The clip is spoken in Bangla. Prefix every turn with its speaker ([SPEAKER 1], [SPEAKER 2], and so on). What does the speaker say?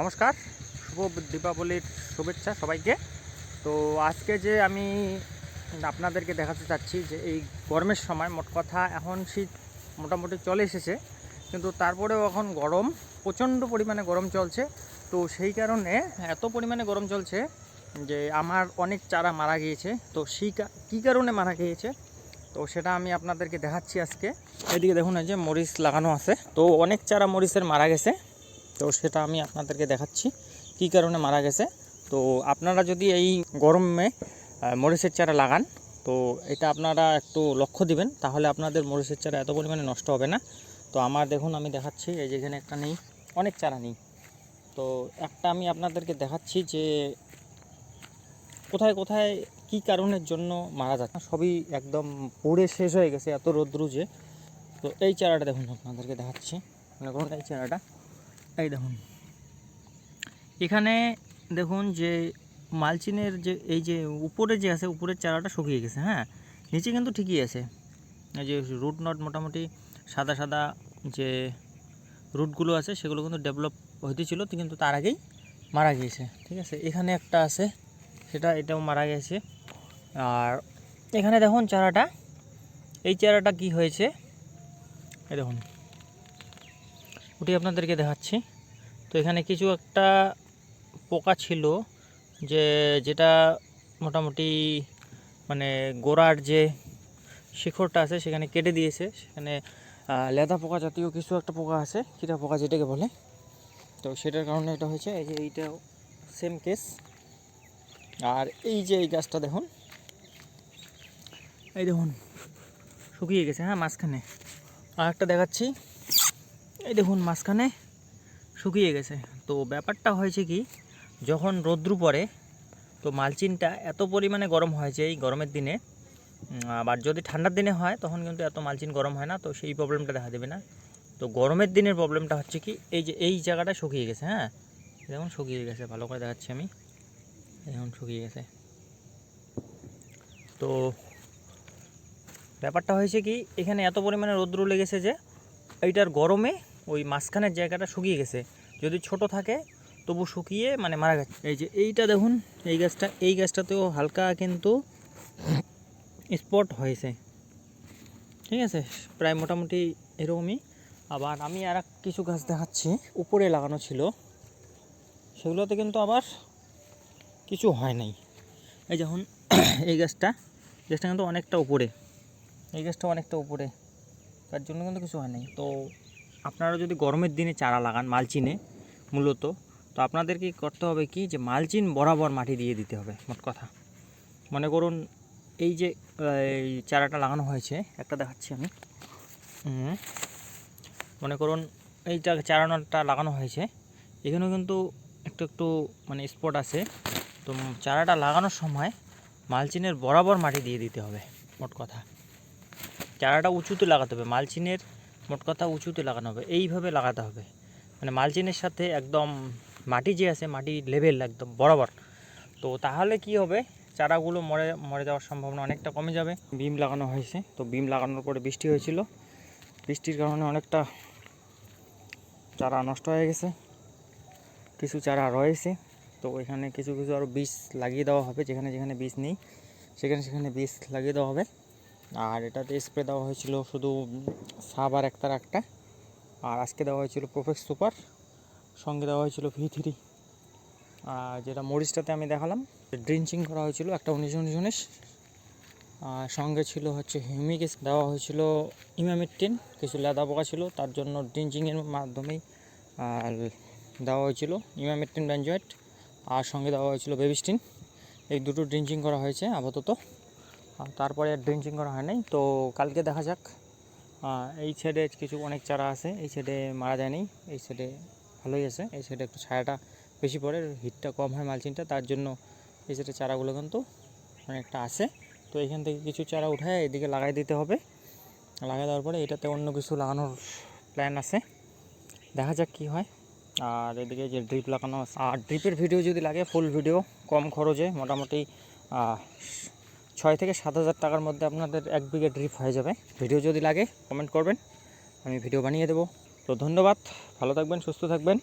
[SPEAKER 1] নমস্কার, শুভ দীপাবলির শুভেচ্ছা সবাইকে। তো আজকে যে আমি আপনাদেরকে দেখাতে চাচ্ছি যে এই গরমের সময়, মোট কথা এখন শীত মোটামুটি চলে এসেছে, কিন্তু তারপরেও এখন গরম, প্রচণ্ড পরিমাণে গরম চলছে। তো সেই কারণে এত পরিমাণে গরম চলছে যে আমার অনেক চারা মারা গিয়েছে। তো সেই কী কারণে মারা গিয়েছে? তো সেটা আমি আপনাদেরকে দেখাচ্ছি আজকে। এদিকে দেখুন যে মরিচ লাগানো আছে। তো অনেক চারা মরিচের মারা গেছে। তো সেটা আমি আপনাদেরকে দেখাচ্ছি, কী কারণে মারা গেছে। তো আপনারা যদি এই গরমে মরিচের চারা লাগান, তো এটা আপনারা একটু লক্ষ্য দিবেন, তাহলে আপনাদের মরিচের চারা এত পরিমাণে নষ্ট হবে না। তো আমার দেখুন, আমি দেখাচ্ছি, এই যেখানে একটা নেই, অনেক চারা নেই। তো একটা আমি আপনাদেরকে দেখাচ্ছি যে কোথায় কোথায় কী কারণের জন্য মারা যাচ্ছে। সবই একদম পুড়ে শেষ হয়ে গেছে, এত রৌদ্র যে। তো এই চারাটা দেখুন, আপনাদেরকে দেখাচ্ছি। মনে এই চারাটা। এই দেখুন। এখানে দেখুন যে মালচিনের যে, এই যে উপরে যে আছে, উপরের চারাটা শুকিয়ে গেছে হ্যাঁ? নিচে কিন্তু ঠিকই আছে। এই যে রুট নট মোটামুটি সাদা সাদা যে রুটগুলো আছে, সেগুলো কিন্তু ডেভেলপ হইতেছিল তো কিন্তু তার আগেই মারা গিয়েছে, ঠিক আছে? এখানে একটা আছে, সেটা, এটাও মারা গেছে। আর এখানে দেখুন চারাটা, এই চারাটা কি হয়েছে? এই দেখুন। ওটি আপনাদেরকে দেখাচ্ছি। তো এখানে কিছু একটা পোকা ছিল যে যেটা মোটামুটি মানে গোড়ার যে শিখরটা আছে সেখানে কেটে দিয়েছে। সেখানে লেদা পোকা জাতীয় কিছু একটা পোকা আছে কীটা পোকা যেটাকে বলে। তো সেটার কারণে এটা হয়েছে। এই যে এইটাও সেম কেস আর এই যে এই গাছটা দেখুন। এই দেখুন, শুকিয়ে গেছে হ্যাঁ মাঝখানে। আর একটা দেখাচ্ছি। এই দেখুন, মাঝখানে শুকিয়ে গেছে। তো ব্যাপারটা হয়েছে কি, যখন রৌদ্রু পড়ে, তো মালচিনটা এত পরিমাণে গরম হয়েছে এই গরমের দিনে আবার যদি ঠান্ডার দিনে হয়, তখন কিন্তু এত মালচিন গরম হয় না, তো সেই প্রবলেমটা দেখা দেবে না। তো গরমের দিনের প্রবলেমটা হচ্ছে কি, এই যে, এই জায়গাটা শুকিয়ে গেছে হ্যাঁ? দেখুন, শুকিয়ে গেছে, ভালো করে দেখাচ্ছি আমি। এখন শুকিয়ে গেছে। তো ব্যাপারটা হয়েছে কি, এখানে এত পরিমাণে রৌদ্র লেগেছে যে, এইটার গরমে ওই মাঝখানের জায়গাটা শুকিয়ে গেছে। যদি ছোট থাকে, তবু শুকিয়ে মানে মারা গেছে। এই যে এইটা দেখুন, এই গাছটা, এই গাছটাতেও হালকা কিন্তু স্পট হয়েছে। ঠিক আছে? প্রায় মোটামুটি এরকমই। আবার আমি আর কিছু গাছ দেখাচ্ছি। উপরে লাগানো ছিল। সেগুলোতে কিন্তু আবার কিছু হয় নাই। এই যখন এই গাছটা গাছটা কিন্তু অনেকটা উপরে। এই গাছটা অনেকটা উপরে। তার জন্য কিন্তু কিছু হয় নাই। তো আপনারা যদি গরমের দিনে চারা লাগান মালচিনে, মূলত, তো আপনাদের কি করতে হবে কি যে মালচিন বরাবর মাটি দিয়ে দিতে হবে, মোট কথা। মনে করুন, এই যে, এই চারাটা লাগানো হয়েছে, একটা দেখাচ্ছি আমি। মনে করুন এইটা চারানোটা লাগানো হয়েছে, এখানেও কিন্তু একটু একটু মানে স্পট আছে। তো চারাটা লাগানোর সময় মালচিনের বরাবর মাটি দিয়ে দিতে হবে, মোট কথা। চারাটা উঁচুতে লাগাতে হবে, মালচিনের মোট কথা উঁচুতে লাগানো হবে, এইভাবে লাগাতে হবে। মানে মালচিনের সাথে একদম মাটি যে আছে, মাটি লেভেল একদম বরাবর। তো তাহলে কি হবে? চারাগুলো মরে মরে যাওয়ার সম্ভাবনা অনেকটা কমে যাবে। বিম লাগানো হয়েছে, তো বিম লাগানোর পরে বৃষ্টি হয়েছিল। বৃষ্টির কারণে অনেকটা চারা নষ্ট হয়ে গেছে। কিছু চারা রয়েছে, তো এখানে কিছু কিছু আরও বীজ লাগিয়ে দেওয়া হবে। যেখানে যেখানে বীজ নেই, সেখানে সেখানে বীজ লাগিয়ে দেওয়া হবে। আর এটাতে স্প্রে দেওয়া হয়েছিল শুধু সাব আর একটা। আর আজকে দেওয়া হয়েছিল প্রফেক্স সুপার সঙ্গে দেওয়া হয়েছিল ভি থ্রি আর যেটা মরিচটাতে আমি দেখালাম ড্রিঞ্চিং করা হয়েছিল একটা উনিশ উনিশ উনিশ। আর সঙ্গে ছিল হচ্ছে হিউমিক দেওয়া হয়েছিল ইমামিটিন কিছু লেদা পোকা ছিল, তার জন্য ড্রিঞ্চিংয়ের মাধ্যমেই, আর দেওয়া হয়েছিল ইমামিটিন ব্যাঞ্জয়েট আর সঙ্গে দেওয়া হয়েছিল বেবিস্টিন এই দুটো ড্রিঞ্চিং করা হয়েছে আপাতত। তারপরে ড্রিঞ্চিং করা হয় নাই। তো কালকে দেখা যাক। এই সাইডে কিছু অনেক চারা আছে। এই সাইডে মারা যায়নি এই সাইডে ভালোই আছে। এই সাইডে একটু ছায়াটা বেশি পড়ে হিটটা কম হয় মালচিনটা তার জন্য এই সাইডে চারাগুলো কিন্তু অনেকটা আছে। তো এখান থেকে কিছু চারা উঠায় এদিকে লাগাই দিতে হবে। লাগাই দেওয়ার পরে এটাতে অন্য কিছু লাগানোর প্ল্যান আছে। দেখা যাক কি হয়। আর এদিকে যে ড্রিপ লাগানো আছে। আর ড্রিপের ভিডিও যদি লাগে ফুল ভিডিও কম খরচে, মোটামুটি ছয় থেকে সাত হাজার টাকার মধ্যে আপনাদের এক বিঘে ড্রিপ হয়ে যাবে। ভিডিও যদি লাগে কমেন্ট করবেন। আমি ভিডিও বানিয়ে দেবো। তো ধন্যবাদ। ভালো থাকবেন, সুস্থ থাকবেন।